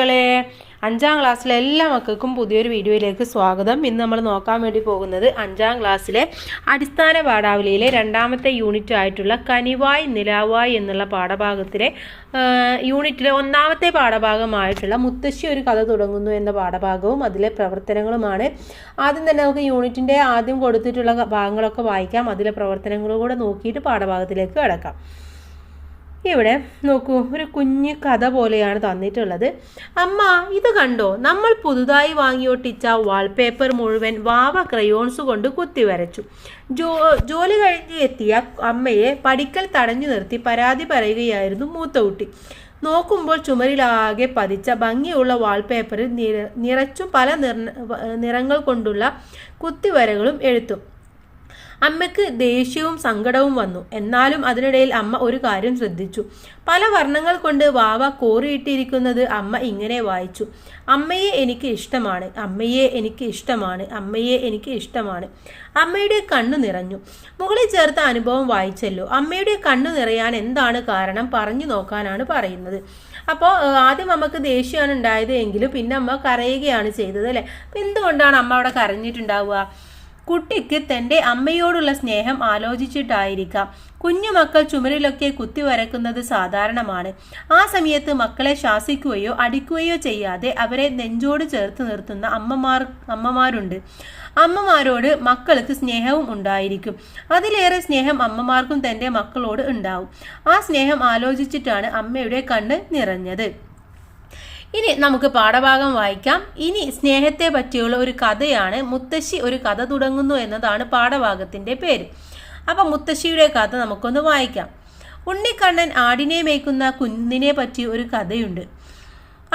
മക്കളെ അഞ്ചാം ക്ലാസ്സിലെ എല്ലാ മക്കൾക്കും പുതിയൊരു വീഡിയോയിലേക്ക് സ്വാഗതം. ഇന്ന് നമ്മൾ നോക്കാൻ വേണ്ടി പോകുന്നത് അഞ്ചാം ക്ലാസ്സിലെ അടിസ്ഥാന പാഠാവലിയിലെ രണ്ടാമത്തെ യൂണിറ്റ് ആയിട്ടുള്ള കനിവായ് നിലാവായ് എന്നുള്ള പാഠഭാഗത്തിലെ യൂണിറ്റിലെ ഒന്നാമത്തെ പാഠഭാഗമായിട്ടുള്ള മുത്തശ്ശി ഒരു കഥ തുടങ്ങുന്നു എന്ന പാഠഭാഗവും അതിലെ പ്രവർത്തനങ്ങളുമാണ്. ആദ്യം തന്നെ നമുക്ക് യൂണിറ്റിന്റെ ആദ്യം കൊടുത്തിട്ടുള്ള ഭാഗങ്ങളൊക്കെ വായിക്കാം. അതിലെ പ്രവർത്തനങ്ങളും കൂടെ നോക്കിയിട്ട് പാഠഭാഗത്തിലേക്ക് കിടക്കാം. ഇവിടെ നോക്കൂ ഒരു കുഞ്ഞ് കഥ പോലെയാണ് തന്നിട്ടുള്ളത്. അമ്മ ഇത് കണ്ടോ? നമ്മൾ പുതുതായി വാങ്ങിയൊട്ടിച്ച വാൾപേപ്പർ മുഴുവൻ വാവ ക്രയോൺസ് കൊണ്ട് കുത്തി വരച്ചു. ജോ ജോലി കഴിഞ്ഞ് എത്തിയ അമ്മയെ പഠിക്കൽ തടഞ്ഞു നിർത്തി പരാതി പറയുകയായിരുന്നു മൂത്ത കുട്ടി. നോക്കുമ്പോൾ ചുമരിലാകെ പതിച്ച ഭംഗിയുള്ള വാൾപേപ്പറിൽ നിറ നിറച്ചും പല നിറങ്ങൾ കൊണ്ടുള്ള കുത്തിവരകളും എഴുത്തും. അമ്മയ്ക്ക് ദേഷ്യവും സങ്കടവും വന്നു. എന്നാലും അതിനിടയിൽ അമ്മ ഒരു കാര്യം ശ്രദ്ധിച്ചു. പല വർണങ്ങൾ കൊണ്ട് വാവ കോറിയിട്ടിരിക്കുന്നത് അമ്മ ഇങ്ങനെ വായിച്ചു. അമ്മയെ എനിക്ക് ഇഷ്ടമാണ്. അമ്മയെ എനിക്ക് ഇഷ്ടമാണ്. അമ്മയെ എനിക്ക് ഇഷ്ടമാണ്. അമ്മയുടെ കണ്ണു നിറഞ്ഞു. മുകളിൽ ചേർത്ത അനുഭവം വായിച്ചല്ലോ. അമ്മയുടെ കണ്ണു നിറയാൻ എന്താണ് കാരണം പറഞ്ഞു നോക്കാനാണ് പറയുന്നത്. അപ്പോൾ ആദ്യം അമ്മയ്ക്ക് ദേഷ്യമാണ് ഉണ്ടായത് എങ്കിലും പിന്നെ അമ്മ കരയുകയാണ് ചെയ്തത് അല്ലേ? എന്തുകൊണ്ടാണ് അമ്മ അവിടെ കരഞ്ഞിട്ടുണ്ടാവുക? കുട്ടിക്ക് തന്റെ അമ്മയോടുള്ള സ്നേഹം ആലോചിച്ചിട്ടായിരിക്കാം. കുഞ്ഞുമക്കൾ ചുമരിലൊക്കെ കുത്തി വരക്കുന്നത് സാധാരണമാണ്. ആ സമയത്ത് മക്കളെ ശാസിക്കുകയോ അടിക്കുകയോ ചെയ്യാതെ അവരെ നെഞ്ചോട് ചേർത്ത് നിർത്തുന്ന അമ്മമാർ അമ്മമാരുണ്ട്. അമ്മമാരോട് മക്കൾക്ക് സ്നേഹവും ഉണ്ടായിരിക്കും. അതിലേറെ സ്നേഹം അമ്മമാർക്കും തന്റെ മക്കളോട് ഉണ്ടാവും. ആ സ്നേഹം ആലോചിച്ചിട്ടാണ് അമ്മയുടെ കണ്ണ് നിറഞ്ഞത്. ഇനി നമുക്ക് പാഠഭാഗം വായിക്കാം. ഇനി സ്നേഹത്തെ പറ്റിയുള്ള ഒരു കഥയാണ്. മുത്തശ്ശി ഒരു കഥ തുടങ്ങുന്നു എന്നതാണ് പാഠഭാഗത്തിന്റെ പേര്. അപ്പൊ മുത്തശ്ശിയുടെ കഥ നമുക്കൊന്ന് വായിക്കാം. ഉണ്ണിക്കണ്ണൻ ആടിനെ മേയ്ക്കുന്ന കുഞ്ഞിനെ പറ്റി ഒരു കഥയുണ്ട്.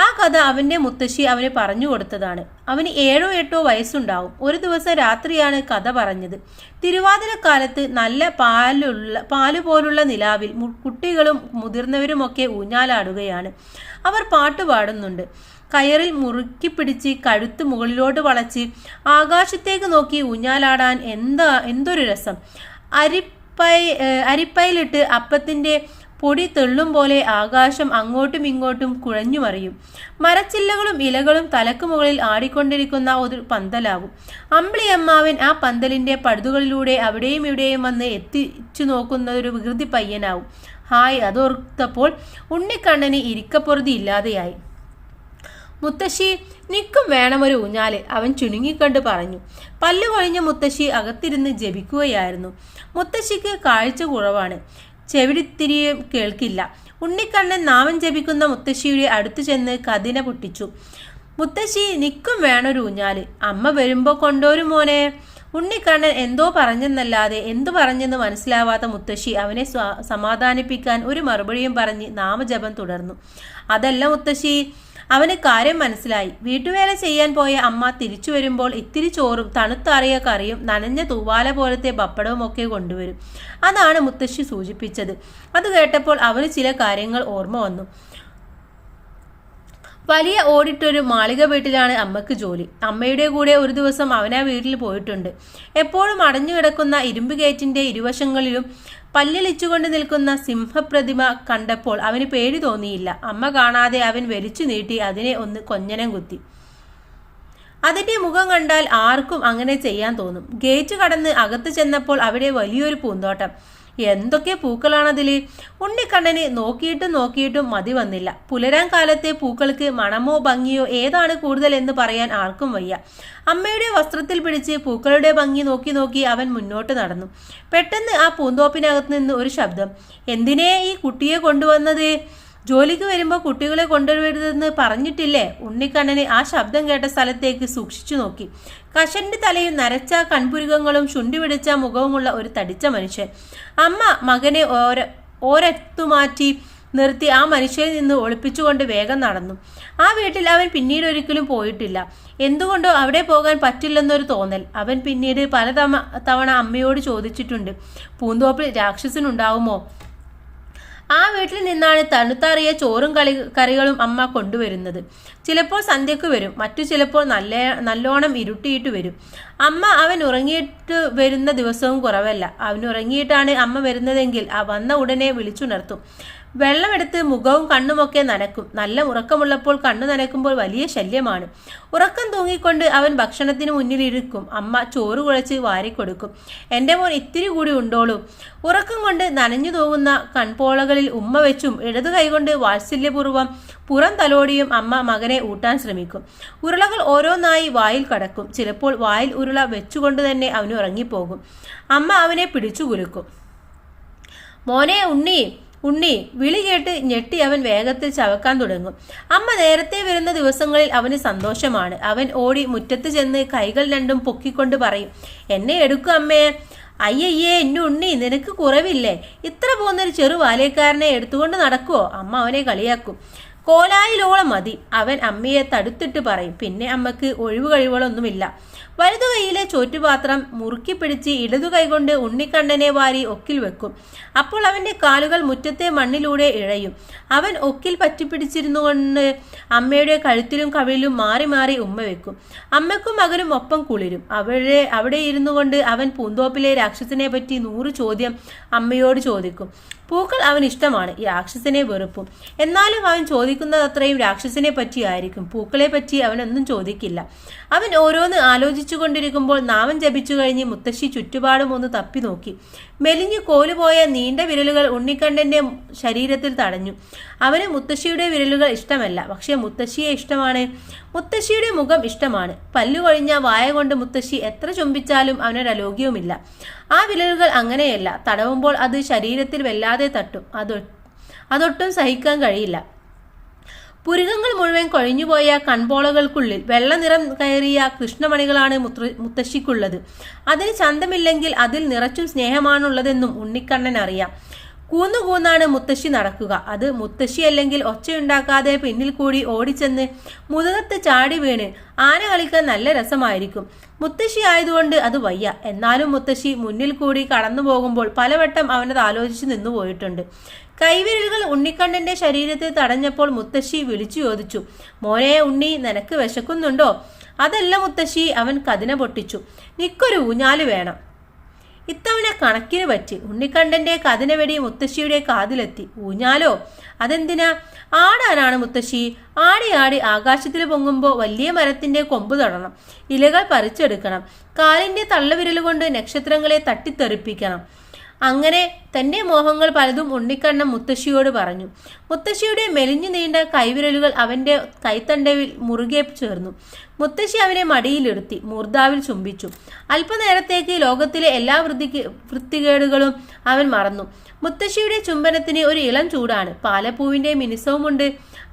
ആ കഥ അവന്റെ മുത്തശ്ശി അവന് പറഞ്ഞു കൊടുത്തതാണ്. അവന് ഏഴോ എട്ടോ വയസ്സുണ്ടാവും. ഒരു ദിവസം രാത്രിയാണ് കഥ പറഞ്ഞത്. തിരുവാതിരക്കാലത്ത് നല്ല പാലുള്ള പാൽ പോലുള്ള നിലാവിൽ കുട്ടികളും മുതിർന്നവരുമൊക്കെ ഊഞ്ഞാലാടുകയാണ്. അവർ പാട്ടുപാടുന്നുണ്ട് കയറിൽ മുറുക്കി പിടിച്ച് കഴുത്ത് മുകളിലോട്ട് വളച്ച് ആകാശത്തേക്ക് നോക്കി ഊഞ്ഞാലാടാൻ എന്താ എന്തൊരു രസം. അരിപ്പൈ അരിപ്പയിലിട്ട് അപ്പത്തിന്റെ പൊടി തെള്ളും പോലെ ആകാശം അങ്ങോട്ടും ഇങ്ങോട്ടും കുഴഞ്ഞു മറിയും മരച്ചില്ലകളും ഇലകളും തലക്ക് മുകളിൽ ആടിക്കൊണ്ടിരിക്കുന്ന ഒരു പന്തലാവും. അമ്പിളിയമ്മാവൻ ആ പന്തലിന്റെ പടുതുകളിലൂടെ അവിടെയും ഇവിടെയും വന്ന് എത്തിച്ചു നോക്കുന്ന ഒരു വികൃതി പയ്യനാവും. ഹായ് അതോർത്തപ്പോൾ ഉണ്ണിക്കണ്ണന് ഇരിക്കപ്പൊറുതി ഇല്ലാതെയായി. മുത്തശ്ശി നിക്കും വേണം ഒരു ഊഞ്ഞാൽ അവൻ ചുണുങ്ങിക്കണ്ട് പറഞ്ഞു. പല്ലു കൊഴിഞ്ഞ മുത്തശ്ശി അകത്തിരുന്ന് ജപിക്കുകയായിരുന്നു. മുത്തശ്ശിക്ക് കാഴ്ച കുറവാണ്. ചെവിടിത്തിരിയും കേൾക്കില്ല. ഉണ്ണിക്കണ്ണൻ നാമം ജപിക്കുന്ന മുത്തശ്ശിയുടെ അടുത്തു ചെന്ന് കതിന പൊട്ടിച്ചു. മുത്തശ്ശി നിക്കും വേണൊരു ഊഞ്ഞാൽ. അമ്മ വരുമ്പോ കൊണ്ടോരും മോനെ. ഉണ്ണിക്കണ്ണൻ എന്തോ പറഞ്ഞെന്നല്ലാതെ എന്തു പറഞ്ഞെന്ന് മനസ്സിലാവാത്ത മുത്തശ്ശി അവനെ സമാധാനിപ്പിക്കാൻ ഒരു മറുപടിയും പറഞ്ഞ് നാമജപം തുടർന്നു. അതല്ല മുത്തശ്ശി അവന് കാര്യം മനസ്സിലായി. വീട്ടുവേല ചെയ്യാൻ പോയ അമ്മ തിരിച്ചു വരുമ്പോൾ ഇത്തിരി ചോറും തണുത്താറിയ കറിയും നനഞ്ഞ തൂവാല പോലത്തെ പപ്പടവും ഒക്കെ കൊണ്ടുവരും. അതാണ് മുത്തശ്ശി സൂചിപ്പിച്ചത്. അത് കേട്ടപ്പോൾ അവന് ചില കാര്യങ്ങൾ ഓർമ്മ വന്നു. വലിയ ഓടിട്ടൊരു മാളിക വീട്ടിലാണ് അമ്മയ്ക്ക് ജോലി. അമ്മയുടെ കൂടെ ഒരു ദിവസം അവനാ വീട്ടിൽ പോയിട്ടുണ്ട്. എപ്പോഴും അടഞ്ഞു കിടക്കുന്ന ഇരുമ്പ് ഗേറ്റിന്റെ ഇരുവശങ്ങളിലും പല്ലിളിച്ചുകൊണ്ട് നിൽക്കുന്ന സിംഹപ്രതിമ കണ്ടപ്പോൾ അവന് പേടി തോന്നിയില്ല. അമ്മ കാണാതെ അവൻ വലിച്ചു നീട്ടി അതിനെ ഒന്ന് കൊഞ്ഞനം കുത്തി. അതിന്റെ മുഖം കണ്ടാൽ ആർക്കും അങ്ങനെ ചെയ്യാൻ തോന്നും. ഗേറ്റ് കടന്ന് അകത്ത് ചെന്നപ്പോൾ അവിടെ വലിയൊരു പൂന്തോട്ടം. എന്തൊക്കെ പൂക്കളാണതിൽ ഉണ്ണിക്കണ്ണന് നോക്കിയിട്ടും നോക്കിയിട്ടും മതി വന്നില്ല. പുലരാൻ കാലത്തെ പൂക്കൾക്ക് മണമോ ഭംഗിയോ ഏതാണ് കൂടുതൽ എന്ന് പറയാൻ ആർക്കും വയ്യ. അമ്മയുടെ വസ്ത്രത്തിൽ പിടിച്ച് പൂക്കളുടെ ഭംഗി നോക്കി നോക്കി അവൻ മുന്നോട്ട് നടന്നു. പെട്ടെന്ന് ആ പൂന്തോപ്പിനകത്ത് നിന്ന് ഒരു ശബ്ദം എന്തിനേ ഈ കുട്ടിയെ കൊണ്ടുവന്നത്? ജോലിക്ക് വരുമ്പോൾ കുട്ടികളെ കൊണ്ടുവരരുതെന്ന് പറഞ്ഞിട്ടില്ലേ? ഉണ്ണിക്കണ്ണന് ആ ശബ്ദം കേട്ട സ്ഥലത്തേക്ക് സൂക്ഷിച്ചു നോക്കി. കഷന്റെ തലയും നരച്ച കൺപുരുകങ്ങളും ചുണ്ടി പിടിച്ച മുഖവുമുള്ള ഒരു തടിച്ച മനുഷ്യൻ. അമ്മ മകനെ ഓര ഓരത്തുമാറ്റി നിർത്തി ആ മനുഷ്യനിൽ നിന്ന് ഒളിപ്പിച്ചുകൊണ്ട് വേഗം നടന്നു. ആ വീട്ടിൽ അവൻ പിന്നീട് ഒരിക്കലും പോയിട്ടില്ല. എന്തുകൊണ്ടോ അവിടെ പോകാൻ പറ്റില്ലെന്നൊരു തോന്നൽ. അവൻ പിന്നീട് പല തവണ അമ്മയോട് ചോദിച്ചിട്ടുണ്ട്. പൂന്തോപ്പിൽ രാക്ഷസനുണ്ടാവുമോ? ആ വീട്ടിൽ നിന്നാണ് തണുത്താറിയ ചോറും കളി കറികളും അമ്മ കൊണ്ടുവരുന്നത്. ചിലപ്പോൾ സന്ധ്യക്ക് വരും. മറ്റു ചിലപ്പോൾ നല്ല നല്ലോണം ഇരുട്ടിയിട്ട് വരും. അമ്മ അവൻ ഉറങ്ങിയിട്ട് വരുന്ന ദിവസവും കുറവല്ല. അവൻ ഉറങ്ങിയിട്ടാണ് അമ്മ വരുന്നതെങ്കിൽ ആ വന്ന ഉടനെ വിളിച്ചുണർത്തും. വെള്ളമെടുത്ത് മുഖവും കണ്ണുമൊക്കെ നനക്കും. നല്ല ഉറക്കമുള്ളപ്പോൾ കണ്ണു നനക്കുമ്പോൾ വലിയ ശല്യമാണ്. ഉറക്കം തൂങ്ങിക്കൊണ്ട് അവൻ ഭക്ഷണത്തിന് മുന്നിലിരിക്കും. അമ്മ ചോറ് കുഴച്ച് വാരിക്കൊടുക്കും. എന്റെ മോൻ ഇത്തിരി കൂടി ഉണ്ടോളൂ. ഉറക്കം കൊണ്ട് നനഞ്ഞു തൂങ്ങുന്ന കൺപോളകളിൽ ഉമ്മ വെച്ചും ഇടതു കൈകൊണ്ട് വാത്സല്യപൂർവം പുറം തലോടിയും അമ്മ മകനെ ഊട്ടാൻ ശ്രമിക്കും. ഉരുളകൾ ഓരോന്നായി വായിൽ കടക്കും. ചിലപ്പോൾ വായിൽ ഉരുള വെച്ചുകൊണ്ട് തന്നെ അവന് ഉറങ്ങിപ്പോകും. അമ്മ അവനെ പിടിച്ചു കുലുക്കും. മോനെ ഉണ്ണി. ഉണ്ണി വിളി കേട്ട് ഞെട്ടി അവൻ വേഗത്തിൽ ചവക്കാൻ തുടങ്ങും. അമ്മ നേരത്തെ വരുന്ന ദിവസങ്ങളിൽ അവന് സന്തോഷമാണ്. അവൻ ഓടി മുറ്റത്ത് ചെന്ന് കൈകൾ രണ്ടും പൊക്കിക്കൊണ്ട് പറയും എന്നെ എടുക്കും അമ്മേ. അയ്യയ്യേ എന്നെ ഉണ്ണി നിനക്ക് കുറവില്ലേ? ഇത്ര പോകുന്നൊരു ചെറു വാലേക്കാരനെ എടുത്തുകൊണ്ട് നടക്കുവോ? അമ്മ അവനെ കളിയാക്കും. കോലായിലോളം മതി. അവൻ അമ്മയെ തടുത്തിട്ട് പറയും. പിന്നെ അമ്മയ്ക്ക് ഒഴിവ് കഴിവുകളൊന്നുമില്ല. വലതു കൈയിലെ ചോറ്റുപാത്രം മുറുക്കി പിടിച്ച് ഇടതു കൈകൊണ്ട് ഉണ്ണിക്കണ്ണനെ വാരി ഒക്കിൽ വെക്കും. അപ്പോൾ അവന്റെ കാലുകൾ മുറ്റത്തെ മണ്ണിലൂടെ ഇഴയും. അവൻ ഒക്കിൽ പറ്റിപ്പിടിച്ചിരുന്നു കൊണ്ട് അമ്മയുടെ കഴുത്തിലും കവിളിലും മാറി മാറി ഉമ്മ വെക്കും. അമ്മക്കും മകനും ഒപ്പം കുളിരും. അവിടെ അവിടെ ഇരുന്നു കൊണ്ട് അവൻ പൂന്തോപ്പിലെ രാക്ഷസനെ പറ്റി നൂറ് ചോദ്യം അമ്മയോട് ചോദിക്കും. പൂക്കൾ അവൻ ഇഷ്ടമാണ് രാക്ഷസനെ വെറുപ്പും. എന്നാലും അവൻ ചോദിക്കുന്നത് അത്രയും രാക്ഷസനെ പറ്റിയായിരിക്കും പൂക്കളെ പറ്റി അവനൊന്നും ചോദിക്കില്ല. അവൻ ഓരോന്ന് ആലോചിച്ചു കൊണ്ടിരിക്കുമ്പോൾ നാമം ജപിച്ചു കഴിഞ്ഞ് മുത്തശ്ശി ചുറ്റുപാടും ഒന്ന് തപ്പി നോക്കി. മെലിഞ്ഞു കോലുപോയ നീണ്ട വിരലുകൾ ഉണ്ണിക്കണ്ണന്റെ ശരീരത്തിൽ തടഞ്ഞു. അവന് മുത്തശ്ശിയുടെ വിരലുകൾ ഇഷ്ടമല്ല. പക്ഷേ മുത്തശ്ശിയെ ഇഷ്ടമാണ്. മുത്തശ്ശിയുടെ മുഖം ഇഷ്ടമാണ്. പല്ലു കൊഴിഞ്ഞ വായ കൊണ്ട് മുത്തശ്ശി എത്ര ചുംബിച്ചാലും അവനൊരലോഗ്യവുമില്ല ആ വിരലുകൾ അങ്ങനെയല്ല. തടവുമ്പോൾ അത് ശരീരത്തിൽ വല്ലാതെ തട്ടും. അതൊ അതൊട്ടും സഹിക്കാൻ കഴിയില്ല. പുരുകങ്ങൾ മുഴുവൻ കൊഴിഞ്ഞുപോയ കൺപോളകൾക്കുള്ളിൽ വെള്ളനിറം കയറിയ കൃഷ്ണമണികളാണ് മുത്തശ്ശിക്കുള്ളത്. അതിന് ചന്തമില്ലെങ്കിൽ അതിൽ നിറച്ചും സ്നേഹമാണുള്ളതെന്നും ഉണ്ണിക്കണ്ണൻ അറിയാം. കൂന്നു കൂന്നാണ് മുത്തശ്ശി നടക്കുക. അത് മുത്തശ്ശി അല്ലെങ്കിൽ ഒച്ചയുണ്ടാക്കാതെ പിന്നിൽ കൂടി ഓടിച്ചെന്ന് മുതുകത്ത് ചാടി വീണ് ആന കളിക്കാൻ നല്ല രസമായിരിക്കും. മുത്തശ്ശി ആയതുകൊണ്ട് അത് വയ്യ. എന്നാലും മുത്തശ്ശി മുന്നിൽ കൂടി കടന്നു പോകുമ്പോൾ പലവട്ടം അവനത് ആലോചിച്ച് നിന്നു പോയിട്ടുണ്ട്. കൈവിരലുകൾ ഉണ്ണിക്കണ്ണന്റെ ശരീരത്തെ തടഞ്ഞപ്പോൾ മുത്തശ്ശി വിളിച്ചു ചോദിച്ചു മോനെ ഉണ്ണി നിനക്ക് വിശക്കുന്നുണ്ടോ? അതല്ല മുത്തശ്ശി അവൻ കതിന പൊട്ടിച്ചു. നിക്കൊരു ഊഞ്ഞാൽ വേണം. ഇത്തവണ കണക്കിന് പറ്റി ഉണ്ണിക്കണ്ണന്റെ കതിനവെടി മുത്തശ്ശിയുടെ കാതിലെത്തി. ഊഞ്ഞാലോ? അതെന്തിനാ? ആടാനാണ് മുത്തശ്ശി? ആടി ആടി ആകാശത്തിൽ പൊങ്ങുമ്പോൾ വലിയ മരത്തിന്റെ കൊമ്പ് തൊടണം. ഇലകൾ പറിച്ചെടുക്കണം. കാലിന്റെ തള്ളവിരലുകൊണ്ട് നക്ഷത്രങ്ങളെ തട്ടിത്തെറിപ്പിക്കണം. അങ്ങനെ തന്റെ മോഹങ്ങൾ പലതും ഉണ്ണിക്കണ്ണൻ മുത്തശ്ശിയോട് പറഞ്ഞു. മുത്തശ്ശിയുടെ മെലിഞ്ഞു നീണ്ട കൈവിരലുകൾ അവന്റെ കൈത്തണ്ടയിൽ മുറുകെ ചേർന്നു. മുത്തശ്ശി അവനെ മടിയിലിരുത്തി മൂർദാവിൽ ചുംബിച്ചു. അല്പനേരത്തേക്ക് ലോകത്തിലെ എല്ലാ വൃത്തി വൃത്തികേടുകളും അവൻ മറന്നു. മുത്തശ്ശിയുടെ ചുംബനത്തിന് ഒരു ഇളം ചൂടാണ്. പാലപ്പൂവിന്റെ മിനിസവുമുണ്ട്.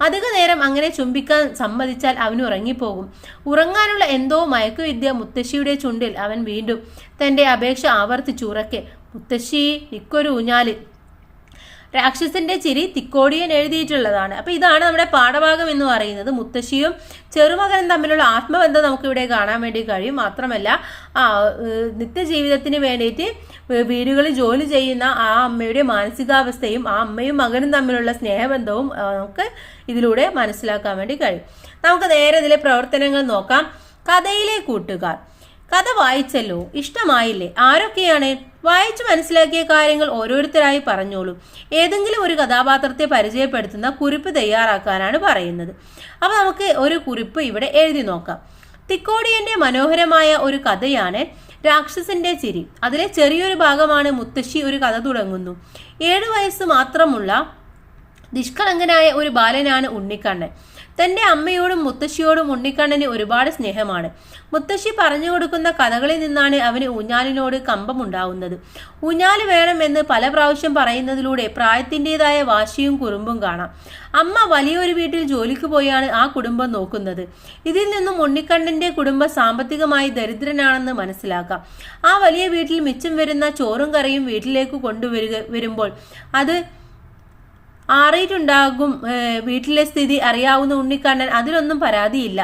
അധിക നേരം അങ്ങനെ ചുംബിക്കാൻ സമ്മതിച്ചാൽ അവൻ ഉറങ്ങിപ്പോകും. ഉറങ്ങാനുള്ള എന്തോ മയക്കുവിദ്യ മുത്തശ്ശിയുടെ ചുണ്ടിൽ അവൻ വീണ്ടും തന്റെ അപേക്ഷ ആവർത്തിച്ചു. ഉറക്കെ മുത്തശ്ശി നിക്കൊരു ഊഞ്ഞാൽ രാക്ഷസന്റെ ചിരി തിക്കോടിയൻ എഴുതിയിട്ടുള്ളതാണ്. അപ്പൊ ഇതാണ് നമ്മുടെ പാഠഭാഗം എന്ന് പറയുന്നത്. മുത്തശ്ശിയും ചെറുമകനും തമ്മിലുള്ള ആത്മബന്ധം നമുക്കിവിടെ കാണാൻ വേണ്ടി കഴിയും. മാത്രമല്ല ആ നിത്യജീവിതത്തിന് വേണ്ടിയിട്ട് വീടുകളിൽ ജോലി ചെയ്യുന്ന ആ അമ്മയുടെ മാനസികാവസ്ഥയും ആ അമ്മയും മകനും തമ്മിലുള്ള സ്നേഹബന്ധവും നമുക്ക് ഇതിലൂടെ മനസ്സിലാക്കാൻ വേണ്ടി കഴിയും. നമുക്ക് നേരെ ഇതിലെ പ്രവർത്തനങ്ങൾ നോക്കാം. കഥയിലെ കൂട്ടുകാർ. കഥ വായിച്ചല്ലോ. ഇഷ്ടമായില്ലേ? ആരൊക്കെയാണ്? വായിച്ചു മനസ്സിലാക്കിയ കാര്യങ്ങൾ ഓരോരുത്തരായി പറഞ്ഞോളൂ. ഏതെങ്കിലും ഒരു കഥാപാത്രത്തെ പരിചയപ്പെടുത്തുന്ന കുറിപ്പ് തയ്യാറാക്കാനാണ് പറയുന്നത്. അപ്പൊ നമുക്ക് ഒരു കുറിപ്പ് ഇവിടെ എഴുതി നോക്കാം. തിക്കോടിയന്റെ മനോഹരമായ ഒരു കഥയാണ് രാക്ഷസന്റെ ചിരി. അതിലെ ചെറിയൊരു ഭാഗമാണ് മുത്തശ്ശി ഒരു കഥ തുടങ്ങുന്നു. ഏഴു വയസ്സ് മാത്രമുള്ള നിഷ്കളങ്കനായ ഒരു ബാലനാണ് ഉണ്ണിക്കണ്ണൻ. തന്റെ അമ്മയോടും മുത്തശ്ശിയോടും ഉണ്ണിക്കണ്ണന് ഒരുപാട് സ്നേഹമാണ്. മുത്തശ്ശി പറഞ്ഞു കൊടുക്കുന്ന കഥകളിൽ നിന്നാണ് അവന് ഊഞ്ഞാലിനോട് കമ്പമുണ്ടാവുന്നത്. ഊഞ്ഞാൽ വേണമെന്ന് പല പ്രാവശ്യം പറയുന്നതിലൂടെ പ്രായത്തിന്റെതായ വാശിയും കുറുമ്പും കാണാം. അമ്മ വലിയൊരു വീട്ടിൽ ജോലിക്ക് പോയാണ് ആ കുടുംബം നോക്കുന്നത്. ഇതിൽ നിന്നും ഉണ്ണിക്കണ്ണന്റെ കുടുംബം സാമ്പത്തികമായി ദരിദ്രനാണെന്ന് മനസ്സിലാക്കാം. ആ വലിയ വീട്ടിൽ മിച്ചം വരുന്ന ചോറും കറിയും വീട്ടിലേക്ക് കൊണ്ടുവരിക വരുമ്പോൾ അത് ആറിയിട്ടുണ്ടാകും വീട്ടിലെ സ്ഥിതി അറിയാവുന്ന ഉണ്ണിക്കണ്ണൻ അതിലൊന്നും പരാതിയില്ല.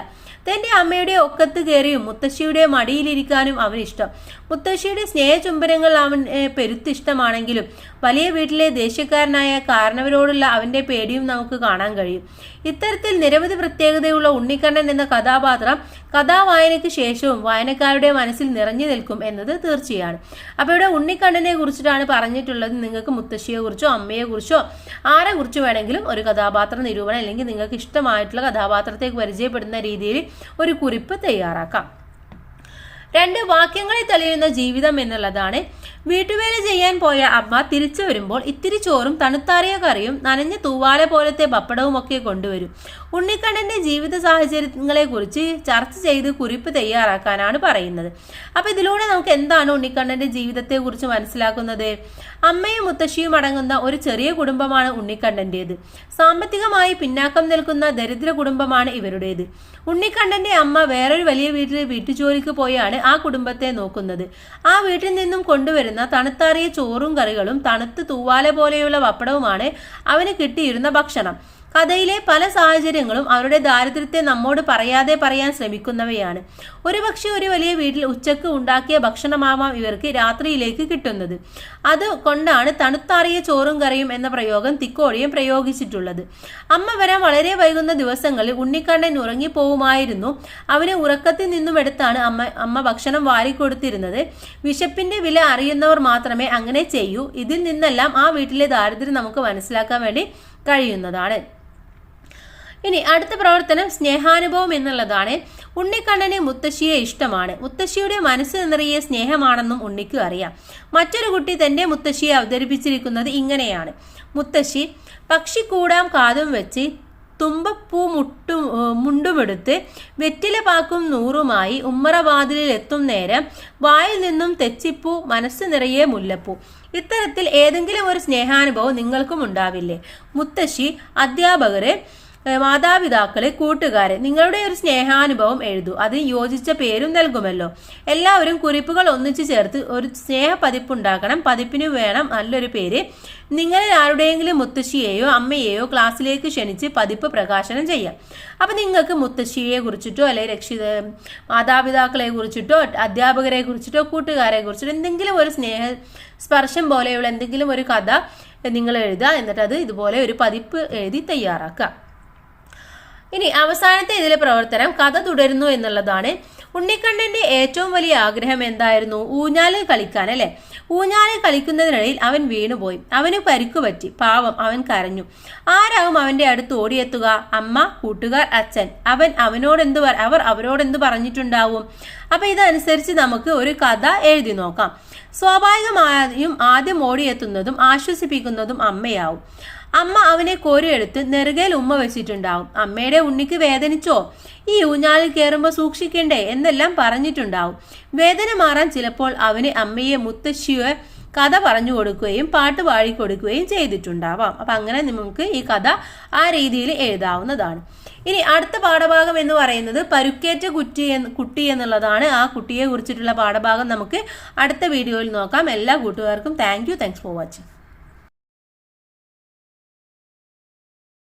തന്റെ അമ്മയുടെ ഒക്കത്ത് കയറിയും മുത്തശ്ശിയുടെ മടിയിലിരിക്കാനും ഇഷ്ടം മുത്തശ്ശിയുടെ സ്നേഹചുംബനങ്ങൾ അവൻ പെരുത്തിഷ്ടമാണെങ്കിലും വലിയ വീട്ടിലെ ദേശക്കാരനായ കാരണവരോടുള്ള അവന്റെ പേടിയും നമുക്ക് കാണാൻ കഴിയും. ഇത്തരത്തിൽ നിരവധി പ്രത്യേകതയുള്ള ഉണ്ണിക്കണ്ണൻ എന്ന കഥാപാത്രം കഥാവായനയ്ക്ക് ശേഷവും വായനക്കാരുടെ മനസ്സിൽ നിറഞ്ഞു നിൽക്കും എന്നത് തീർച്ചയാണ്. അപ്പോൾ ഇവിടെ ഉണ്ണിക്കണ്ണനെ കുറിച്ചിട്ടാണ് പറഞ്ഞിട്ടുള്ളത്. നിങ്ങൾക്ക് മുത്തശ്ശിയെ കുറിച്ചോ അമ്മയെ കുറിച്ചോ ആരെ കുറിച്ച് വേണമെങ്കിലും ഒരു കഥാപാത്ര നിരൂപണം അല്ലെങ്കിൽ നിങ്ങൾക്ക് ഇഷ്ടമായിട്ടുള്ള കഥാപാത്രത്തെ പരിചയപ്പെടുന്ന രീതിയിൽ ഒരു കുറിപ്പ് തയ്യാറാക്കാം. രണ്ട് വാക്യങ്ങളെ തെളിയുന്ന ജീവിതം എന്നുള്ളതാണ്. വീട്ടുവേല ചെയ്യാൻ പോയ അമ്മ തിരിച്ചു വരുമ്പോൾ ഇത്തിരി ചോറും തണുത്താറിയ കറിയും നനഞ്ഞ തൂവാല പോലത്തെ പപ്പടവും ഒക്കെ കൊണ്ടുവരും. ഉണ്ണിക്കണ്ണന്റെ ജീവിത സാഹചര്യങ്ങളെ കുറിച്ച് ചർച്ച ചെയ്ത് കുറിപ്പ് തയ്യാറാക്കാനാണ് പറയുന്നത്. അപ്പൊ ഇതിലൂടെ നമുക്ക് എന്താണ് ഉണ്ണിക്കണ്ണന്റെ ജീവിതത്തെ കുറിച്ച് മനസ്സിലാക്കുന്നത്? അമ്മയും മുത്തശ്ശിയും അടങ്ങുന്ന ഒരു ചെറിയ കുടുംബമാണ് ഉണ്ണിക്കണ്ണന്റേത്. സാമ്പത്തികമായി പിന്നാക്കം നിൽക്കുന്ന ദരിദ്ര കുടുംബമാണ് ഇവരുടേത്. ഉണ്ണിക്കണ്ണന്റെ അമ്മ വേറൊരു വലിയ വീട്ടിൽ വീട്ടുജോലിക്ക് പോയാണ് ആ കുടുംബത്തെ നോക്കുന്നത്. ആ വീട്ടിൽ നിന്നും കൊണ്ടുവരുന്ന തണുത്താറിയ ചോറും കറികളും തണുത്ത് തൂവാല പോലെയുള്ള പപ്പടവുമാണ് അവന് കിട്ടിയിരുന്ന ഭക്ഷണം. കഥയിലെ പല സാഹചര്യങ്ങളും അവരുടെ ദാരിദ്ര്യത്തെ നമ്മോട് പറയാതെ പറയാൻ ശ്രമിക്കുന്നവയാണ്. ഒരുപക്ഷെ ഒരു വലിയ വീട്ടിൽ ഉച്ചയ്ക്ക് ഉണ്ടാക്കിയ ഭക്ഷണമാവാം ഇവർക്ക് രാത്രിയിലേക്ക് കിട്ടുന്നത്. അത് കൊണ്ടാണ് തണുത്താറിയ ചോറും കറിയും എന്ന പ്രയോഗം തിക്കോടിയും പ്രയോഗിച്ചിട്ടുള്ളത്. അമ്മ വരാൻ വളരെ വൈകുന്ന ദിവസങ്ങളിൽ ഉണ്ണിക്കണ്ണൻ ഉറങ്ങിപ്പോവുമായിരുന്നു. അവനെ ഉറക്കത്തിൽ നിന്നും എടുത്താണ് അമ്മ അമ്മ ഭക്ഷണം വാരിക്കൊടുത്തിരുന്നത്. വിശപ്പിന്റെ വില അറിയുന്നവർ മാത്രമേ അങ്ങനെ ചെയ്യൂ. ഇതിൽ നിന്നെല്ലാം ആ വീട്ടിലെ ദാരിദ്ര്യം നമുക്ക് മനസ്സിലാക്കാൻ വേണ്ടി കഴിയുന്നതാണ്. ഇനി അടുത്ത പ്രവർത്തനം സ്നേഹാനുഭവം എന്നുള്ളതാണ്. ഉണ്ണിക്കണ്ണന് മുത്തശ്ശിയെ ഇഷ്ടമാണ്. മുത്തശ്ശിയുടെ മനസ്സ് നിറയെ സ്നേഹമാണെന്നും ഉണ്ണിക്കും അറിയാം. മറ്റൊരു കുട്ടി തന്റെ മുത്തശ്ശിയെ അവതരിപ്പിച്ചിരിക്കുന്നത് ഇങ്ങനെയാണ്. മുത്തശ്ശി പക്ഷിക്കൂടാം കാതും വെച്ച് തുമ്പപ്പൂ മുട്ടും മുണ്ടുമെടുത്ത് വെറ്റില പാക്കും നൂറുമായി ഉമ്മറവാതിലിൽ എത്തും നേരം വായിൽ നിന്നും തെച്ചിപ്പൂ മനസ്സ് നിറയെ മുല്ലപ്പൂ. ഇത്തരത്തിൽ ഏതെങ്കിലും ഒരു സ്നേഹാനുഭവം നിങ്ങൾക്കും ഉണ്ടാവില്ലേ? മുത്തശ്ശി അധ്യാപകരെ മാതാപിതാക്കളെ കൂട്ടുകാരെ നിങ്ങളുടെ ഒരു സ്നേഹാനുഭവം എഴുതൂ. അതിന് യോജിച്ച പേരും നൽകുമല്ലോ. എല്ലാവരും കുറിപ്പുകൾ ഒന്നിച്ചു ചേർത്ത് ഒരു സ്നേഹ പതിപ്പുണ്ടാക്കണം പതിപ്പിന് വേണം നല്ലൊരു പേര്. നിങ്ങളിൽ ആരുടെയെങ്കിലും മുത്തശ്ശിയെയോ അമ്മയെയോ ക്ലാസ്സിലേക്ക് ക്ഷണിച്ച് പതിപ്പ് പ്രകാശനം ചെയ്യാം. അപ്പൊ നിങ്ങൾക്ക് മുത്തശ്ശിയെ കുറിച്ചിട്ടോ അല്ലെങ്കിൽ രക്ഷിത മാതാപിതാക്കളെ കുറിച്ചിട്ടോ അധ്യാപകരെ കുറിച്ചിട്ടോ കൂട്ടുകാരെ കുറിച്ചിട്ടോ എന്തെങ്കിലും ഒരു സ്നേഹ സ്പർശം പോലെയുള്ള എന്തെങ്കിലും ഒരു കഥ നിങ്ങൾ എഴുതുക. എന്നിട്ട് അത് ഇതുപോലെ ഒരു പതിപ്പ് എഴുതി തയ്യാറാക്കുക. ഇനി അവസാനത്തെ ഇതിലെ പ്രവർത്തനം കഥ തുടരുന്നു എന്നുള്ളതാണ്. ഉണ്ണിക്കണ്ണന്റെ ഏറ്റവും വലിയ ആഗ്രഹം എന്തായിരുന്നു? ഊഞ്ഞാൽ കളിക്കാൻ അല്ലെ? ഊഞ്ഞാൽ കളിക്കുന്നതിനിടയിൽ അവൻ വീണുപോയി. അവന് പരിക്കു പറ്റി. പാവം അവൻ കരഞ്ഞു. ആരാവും അവന്റെ അടുത്ത് ഓടിയെത്തുക? അമ്മ കൂട്ടുകാർ അച്ഛൻ. അവൻ അവനോട് എന്ത് അവർ അവരോട് എന്ത് പറഞ്ഞിട്ടുണ്ടാവും? അപ്പൊ ഇതനുസരിച്ച് നമുക്ക് ഒരു കഥ എഴുതി നോക്കാം. സ്വാഭാവികമായും ആദ്യം ഓടിയെത്തുന്നതും ആശ്വസിപ്പിക്കുന്നതും അമ്മയാവും. അമ്മ അവനെ കോരിയെടുത്ത് നെറുകയിൽ ഉമ്മ വെച്ചിട്ടുണ്ടാവും. അമ്മയുടെ ഉണ്ണിക്ക് വേദനിച്ചോ? ഈ ഊഞ്ഞാലിൽ കയറുമ്പോൾ സൂക്ഷിക്കണ്ടേ എന്നെല്ലാം പറഞ്ഞിട്ടുണ്ടാവും. വേദന മാറാൻ ചിലപ്പോൾ അവന് അമ്മയെ മുത്തശ്ശിയെ കഥ പറഞ്ഞു കൊടുക്കുകയും പാട്ട് പാടി കൊടുക്കുകയും ചെയ്തിട്ടുണ്ടാവാം. അപ്പം അങ്ങനെ നമുക്ക് ഈ കഥ ആ രീതിയിൽ എഴുതാവുന്നതാണ്. ഇനി അടുത്ത പാഠഭാഗം എന്ന് പറയുന്നത് പരുക്കേറ്റ കുറ്റി കുട്ടി എന്നുള്ളതാണ്. ആ കുട്ടിയെ കുറിച്ചിട്ടുള്ള പാഠഭാഗം നമുക്ക് അടുത്ത വീഡിയോയിൽ നോക്കാം. എല്ലാ കൂട്ടുകാർക്കും thank you thanks for watching